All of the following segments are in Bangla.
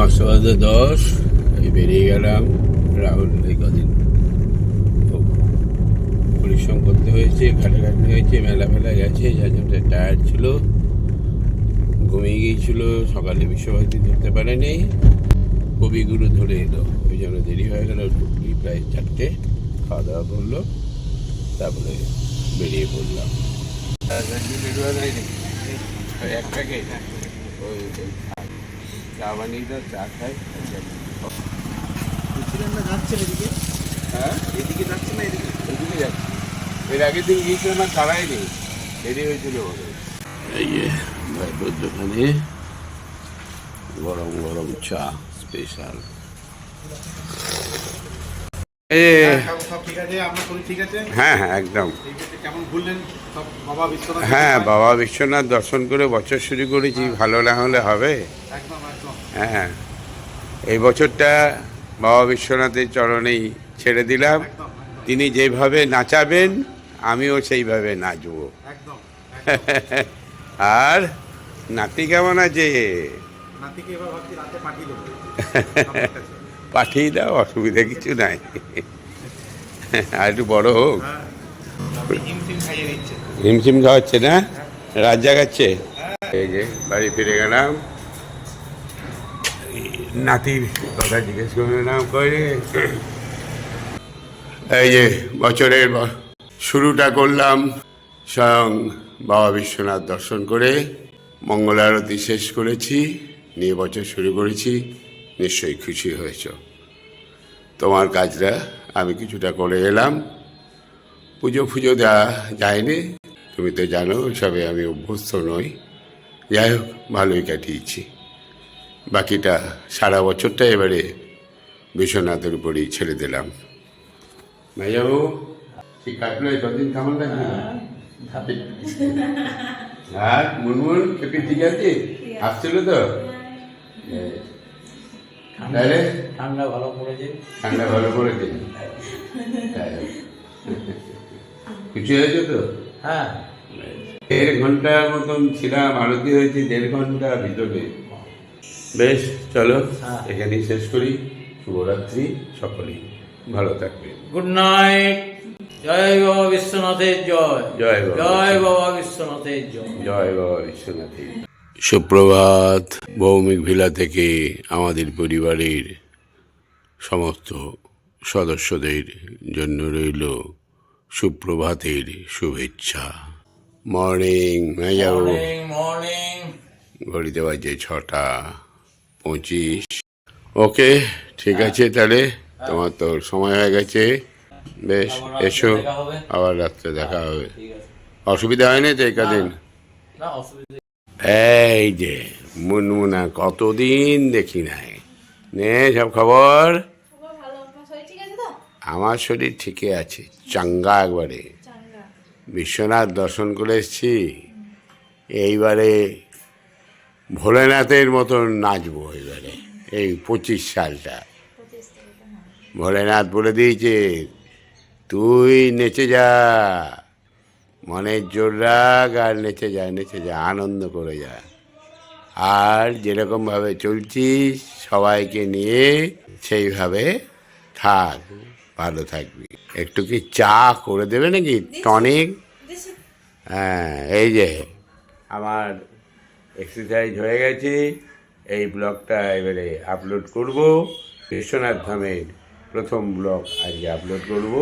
পাঁচশো বাজে দশ এই বেরিয়ে গেলাম রাহুল এই কদিন পরিশ্রম করতে হয়েছে খাটাখাটি হয়েছে মেলা ফেলা গেছে যার জন্য টায়ার্ড ছিল ঘুমিয়ে গিয়েছিল সকালে বিশ্বভারতী ধরতে পারেনি কবিগুরু ধরে এলো ওই জন্য দেরি হয়ে গেল ঢুকলি প্রায় চারটে খাওয়া দাওয়া করল তারপরে বেরিয়ে পড়লাম এক ওই চা বানিয়ে দাও চা খাই সিলিন্ডার যাচ্ছে এদিকে? হ্যাঁ? এদিকে যাচ্ছে না এদিকে? ওদিকে যাচ্ছি। এর আগের দিন গিয়েছিলাম আর তারাই নেই দেরি হয়েছিল এই যে ভাইপোর দোকানে গরম গরম চা স্পেশাল। এ সব সব ঠিক আছে আপনার ঠিক আছে হ্যাঁ হ্যাঁ একদম। হ্যাঁ বাবা বিশ্বনাথ দর্শন করে বছর শুরু করেছি ভালো না হলে হবে। হ্যাঁ। এই বছরটা বাবা বিশ্বনাথের চরণেই ছেড়ে দিলাম। তিনি যেভাবে নাচাবেন আমিও সেইভাবে নাচবো। আর নাতি কেমন আছে? পাঠিয়ে দাও অসুবিধা কিছু নাই। আর একটু বড় হোক। আপনি হিম টিম খাইয়ে দিচ্ছে হিমশিম খাওয়াচ্ছে না? রাত জাগাচ্ছে এই যে, বাড়ি ফিরে গেলাম। নাতির কথা জিজ্ঞেস করে নাম করে এই যে, বছরের শুরুটা করলাম স্বয়ং বাবা বিশ্বনাথ দর্শন করে। মঙ্গল আরতি শেষ করেছি, নিয়ে বছর শুরু করেছি। নিশ্চয়ই খুশি হয়েছ। তোমার কাজটা আমি কিছুটা করে এলাম। পুজো ফুজো দেওয়া যায়নি তুমি তো জানো সবে আমি অভ্যস্ত নই। যাই হোক ভালোই কাটিয়েছি। বাকিটা সারা বছরটা এবারে বিশ্বনাথের উপরেই ছেড়ে দিলাম। ভাইয়াবু ঠিক কাটলো এই কদিন কেমন লাগবে আর মুনমুন খেপি ঠিক আছে? আসছিল তো? তাহলে? ঠান্ডা ভালো পড়েছে। ঠান্ডা ভালো করেছে তাই। কিছু হয়েছে তো? হ্যাঁ। দেড় ঘণ্টার মতন ছিলাম আরতি হয়েছে দেড় ঘণ্টা ভিতরে। বেশ চলো হ্যাঁ। এখানেই শেষ করি। শুভরাত্রি সকলেই। ভালো থাকবে গুড নাইট। জয় বাবা বিশ্বনাথের জয়। জয় বাবা। জয় বাবা বিশ্বনাথের জয়। জয় বাবা বিশ্বনাথী সুপ্রভাত ভৌমিক ভিলা থেকে আমাদের পরিবারের সমস্ত সদস্যদের জন্য রইল সুপ্রভাতের শুভেচ্ছা। Morning morning morning. ঘড়িতে বাজে ছটা পঁচিশ। ওকে ঠিক আছে তাহলে? তোমার তো সময় হয়ে গেছে। বেশ এসো। আবার রাত্রে দেখা হবে। ঠিক আছে। অসুবিধা হয়নি তো এই কদিন না অসুবিধা এই যে মুনমুনা কতদিন দেখি নাই। নে সব খবর খবর ভালো আপনার শরীর ঠিক আছে তো আমার শরীর ঠিকই আছে চাঙ্গা একবারে। বিশ্বনাথ দর্শন করে এসছি এইবারে ভোলেনাথের মতন নাচবো এবারে এই পঁচিশ সালটা। হ্যাঁ। ভোলেনাথ বলে দিয়েছে তুই নেচে যা মনের জোর রাখ আর নেচে যা নেচে যা আনন্দ করে যা। আর যেরকমভাবে চলছিস সবাইকে নিয়ে সেইভাবে থাক। ভালো থাকবি। একটু কি চা করে দেবে নাকি? টনিক? হ্যাঁ এই যে। আমার এক্সারসাইজ হয়ে গেছে। এই ব্লগটা এবারে আপলোড করব। বিশ্বনাথ ধামের প্রথম ব্লগ আজকে আপলোড করব।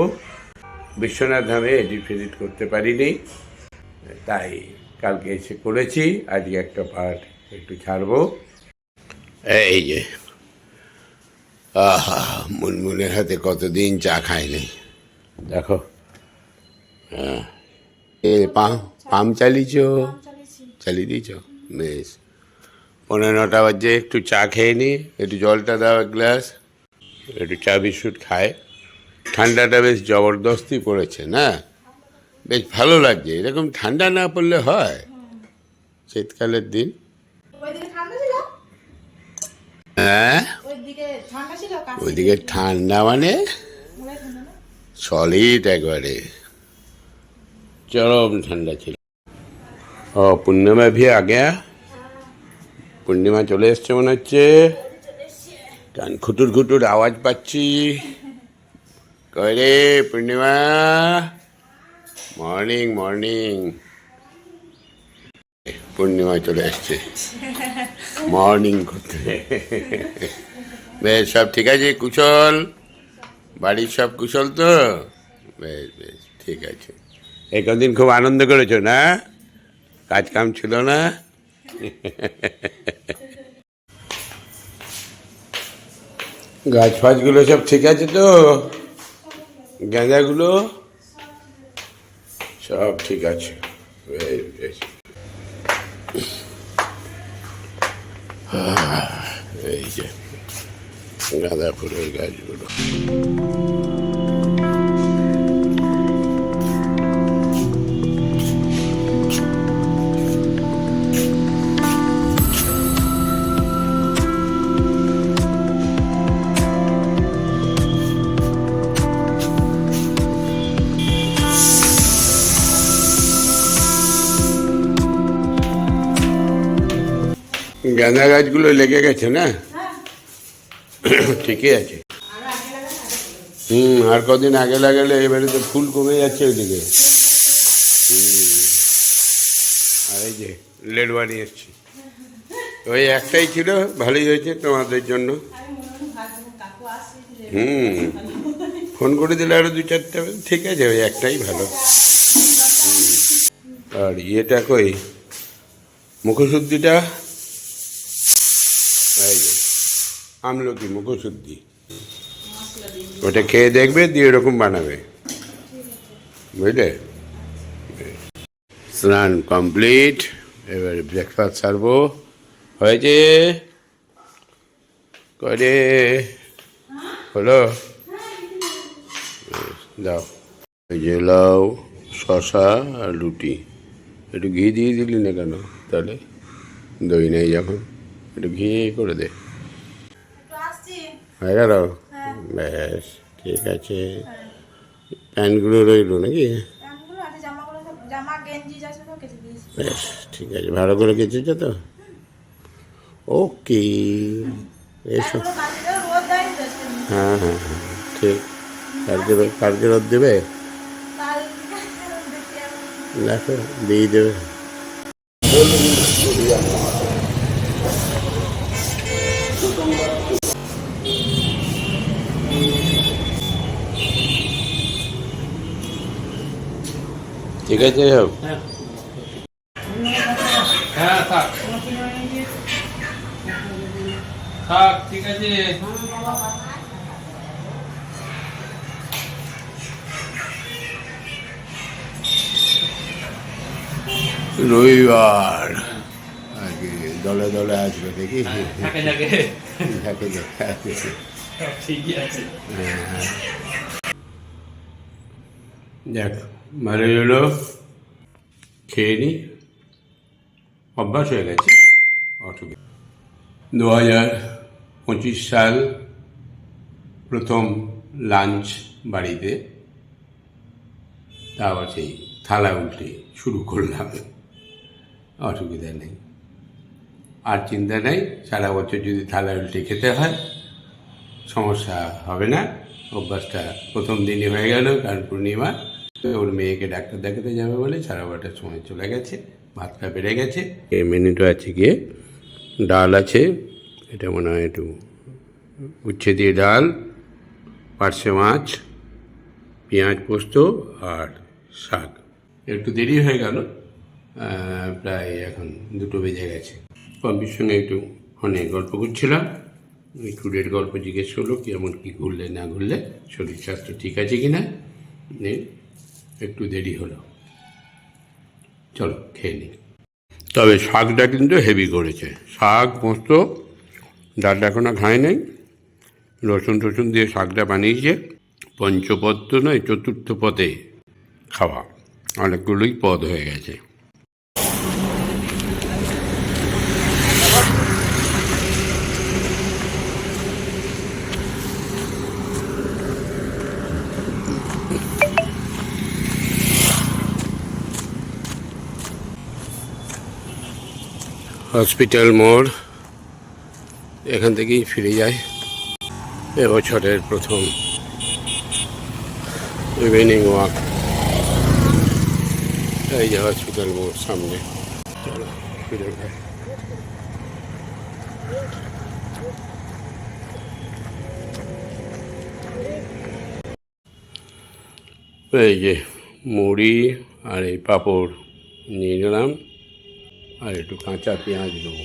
বিশ্বনাথ ধামে এডিট ফেডিট করতে পারিনি। তাই কালকে এসে করেছি। আজকে একটা পার্ট একটু ছাড়বো। এই যে। আহা মুনমুনের হাতে কতদিন চা খায়নি দেখো। হ্যাঁ। এ পাম পাম চালিয়েছ? চালিয়ে দিয়েছ? বেশ। পনেরো নটা বাজে একটু চা খেয়ে নি একটু জলটা দাও এক গ্লাস একটু চা বিস্কুট খায় ঠান্ডাটা বেশ জবরদস্তি পড়েছে না? বেশ ভালো লাগছে এরকম ঠান্ডা না পড়লে হয়? শীতকালের দিন। ওইদিকে ঠান্ডা ছিল? হ্যাঁ? ওইদিকে ঠান্ডা মানে সলিড একবারে। চরম ঠান্ডা ছিল। ও, পূর্ণিমা ভি আগে? পূর্ণিমা চলে এসছে মনে হচ্ছে। কান খুটুর খুটুর আওয়াজ পাচ্ছি। কয়রে পূর্ণিমা? Morning morning. পূর্ণিমা চলে আসছে মর্নিং করতে। বেশ, সব ঠিক আছে, কুশল? বাড়ির সব কুশল তো? বেশ বেশ, ঠিক আছে। এই কদিন খুব আনন্দ করেছ না? কাজ কাম ছিল না? গাছ ফাছগুলো সব ঠিক আছে তো? গাঁজাগুলো সব ঠিক আছে। বেশ বেশ। এই যে। গাঁদা ফুলের গাছগুলো গাঁদা গাছগুলো লেগে গেছে না ঠিকই আছে। হুম, আর কদিন আগে লাগালে এবারে তো ফুল কমে যাচ্ছে ওইদিকে। আর এই যে লেড বানিয়ে এসছি। ওই একটাই ছিল, ভালোই হয়েছে তোমাদের জন্য। হুম, ফোন করে দিলে আরও দু চারটে, ঠিক আছে, ওই একটাই ভালো। আর ইয়েটা কই? মুখশুদ্ধিটা এই যে আমলকি মুখশুদ্ধি। ওটা খেয়ে দেখবে, দিয়ে এরকম বানাবে। বুঝলে? স্নান কমপ্লিট। এবারে ব্রেকফাস্ট সারবো। হয়েছে? করে? হলো? দাও। এই যে লাউ শশা আর রুটি। একটু ঘি দিয়ে দিলি না কেন? তাহলে দই নেই যখন। একটু ঘি করে দে। হয়ে গেল ব্যাস ঠিক আছে। প্যান্টগুলো রইল নাকি? বেশ ঠিক আছে। ভালো করে কেচেছো তো? ওকে এসো। হ্যাঁ হ্যাঁ হ্যাঁ ঠিক। কালকে কালকে রোদ দেবে। দেখো দিয়ে দেবে। ঠিক আছে সব হ্যাঁ থাক। থাক ঠিক আছে। রবিবার। দলে দলে আসবে দেখি। থাকে থাকে। ঠিকই আছে। দেখ ভালো হলো খেয়ে নি অভ্যাস হয়ে গেছে অসুবিধা দু হাজার পঁচিশ সাল প্রথম লাঞ্চ বাড়িতে তা আবার সেই থালা উল্টে শুরু করলাম। অসুবিধা নেই। আর চিন্তা নেই, সারা বছর যদি থালা উল্টে খেতে হয়, সমস্যা হবে না। অভ্যাসটা প্রথম দিনই হয়ে গেল কারণ পূর্ণিমা। তো ওর মেয়েকে ডাক্তার দেখাতে যাবে বলে সাড়ে বারোটার সময় চলে গেছে ভাতটা বেড়ে গেছে। এই মেনুটা আছে গিয়ে ডাল আছে এটা মনে হয় একটু উচ্ছে দিয়ে ডাল পার্শে মাছ পেঁয়াজ পোস্ত আর শাক। একটু দেরি হয়ে গেল প্রায় এখন দুটো বেজে গেছে। পম্পির সঙ্গে একটু ফোনে গল্প করছিলাম ওই ট্যুরের গল্প জিজ্ঞেস করল কেমন কী ঘুরলে না ঘুরলে শরীর স্বাস্থ্য ঠিক আছে কি নে, একটু দেরি হলো। চলো, খেয়ে নিই তবে শাকটা কিন্তু হেভি করেছে। শাক, পোস্ত ডালটা এখনও খায় নাই। রসুন টসুন দিয়ে শাকটা বানিয়েছে। পঞ্চপদ তো নয়, চতুর্থ পদে খাওয়া। অনেকগুলোই পদ হয়ে গেছে। হসপিটাল মোড়। এখান থেকেই ফিরে যায় এবছরের প্রথম ইভিনিং ওয়াক এই যে হসপিটাল মোড় সামনে। ফিরে যাই। এই যে মুড়ি আর এই পাঁপড় নিয়ে নিলাম। আর একটু কাঁচা পেঁয়াজ দেবো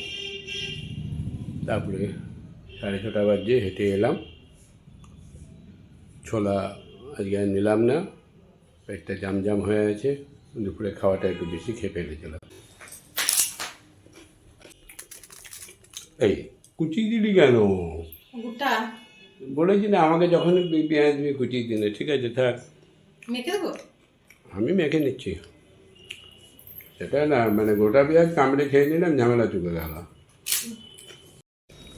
তারপরে সাড়ে ছটা বাজে হেঁটে এলাম। ছোলা আজকে আর নিলাম না পেটটা জাম জাম হয়ে আছে দুপুরে খাওয়াটা একটু বেশি খেয়ে ফেলেছিলাম এই কুচি দিলি কেন? বলেছি না আমাকে যখন পেঁয়াজ দিয়ে কুচিয়ে দিলে ঠিক আছে থাক। মেখে দেবো? আমি মেখে নিচ্ছি। সেটা না মানে গোটা পেঁয়াজ কামড়ে খেয়ে নিলাম ঝামেলা চুকে গেল।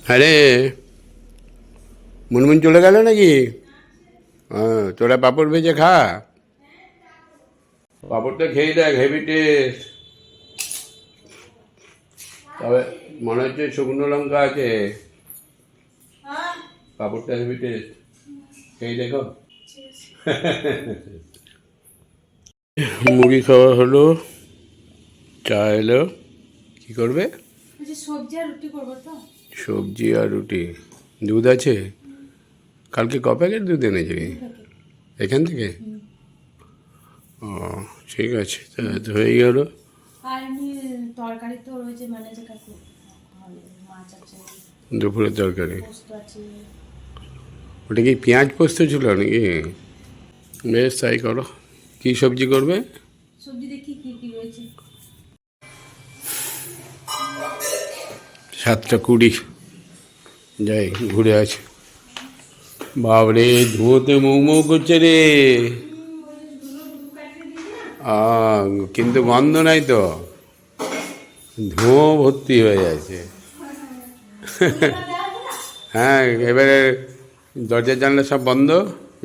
হ্যাঁ রে মুনমুন চলে গেল নাকি? হ্যাঁ তোরা পাপড় ভেজে খা। পাপড়টা খেয়ে দেখ হেভি টেস্ট তবে মনে হচ্ছে শুকনো লঙ্কা আছে। পাপড়টা হেভি টেস্ট খেয়ে দেখো। মুড়ি খাওয়া হলো। চা এলো কী করবে? সবজি আর রুটি করব তো। সবজি আর রুটি। দুধ আছে? কালকে ক প্যাকেট দুধ এনেছি এখান থেকে? ও ঠিক আছে তো হয়ে গেল। আর এমনি তরকারি তো রয়েছে মানে মাছ আছে দুপুরের তরকারি। ওটা কি পেঁয়াজ পোস্ত ছিল নাকি? বেশ তাই করো। কী সবজি করবে? সবজি দেখি। সাতটা কুড়ি। যাই, ঘুরে আছে বাবরে, ধুঁয়োতে মৌ মৌ করছে রে। কিন্তু গন্ধ নাই তো। ধুঁয়ো ভর্তি হয়ে যাচ্ছে। হ্যাঁ এবারে দরজা জানলা সব বন্ধ,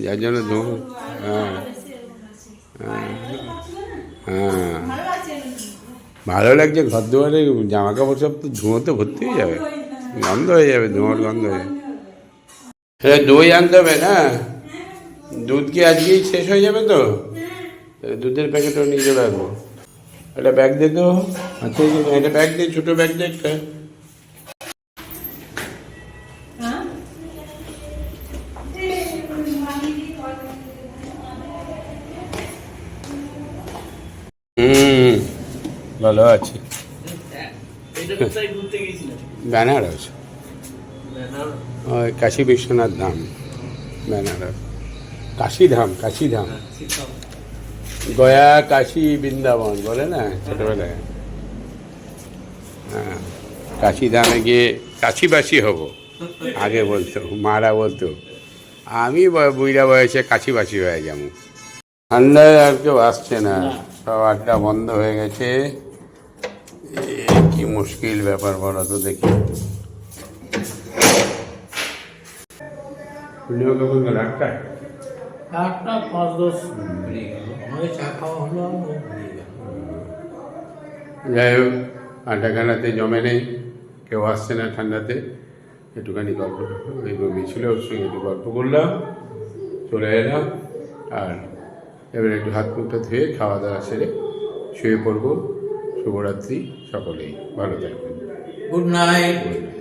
যার জন্য ধুঁয়ো হ্যাঁ। ভালো লাগছে, ঘর দুয়ারে জামা কাপড় সব তো ধুঁয়োতে ভর্তি হয়ে যাবে। গন্ধ হয়ে যাবে, ধোঁয়ার গন্ধ হয়ে যাবে। দই আনতে হবে না? দুধ কি আজকেই শেষ হয়ে যাবে তো? দুধের প্যাকেটও নিয়ে চলে আসব। একটা ব্যাগ দিয়ে তো আচ্ছা একটা ব্যাগ দিয়ে ছোটো ব্যাগ দে একটা। ভালো আছি। বেনারস। ওই কাশী বিশ্বনাথ ধাম, বেনারস। কাশীধাম কাশীধাম গয়া, কাশী, বৃন্দাবন, বলে না? ছোটবেলায়। হ্যাঁ কাশীধামে গিয়ে কাশীবাসী হব। আগে বলতো, মারা বলতো। আমি ব- বুড়া বয়সে কাশীবাসী হয়ে যাব। ঠান্ডায় আর কেউ আসছে না। সব আড্ডা বন্ধ হয়ে গেছে। মুশকিল ব্যাপার বলা তো দেখি। তুমিও কখন গেল আটটায় আটটা পাঁচ দশ আমাদের চা খাওয়া হলো আর ও বেরিয়ে গেল। যাই হোক আড্ডাখানাতে জমে নেই কেউ আসছে না ঠান্ডাতে। একটুখানি গল্প ওই বমি ছিল ওর সঙ্গে একটু গল্প করলাম চলে এলাম আর এবারে একটু হাত মুখটা ধুয়ে খাওয়া দাওয়া সেরে শুয়ে পড়ব। শুভরাত্রি সকলেই। ভালো থাকবেন। Good night.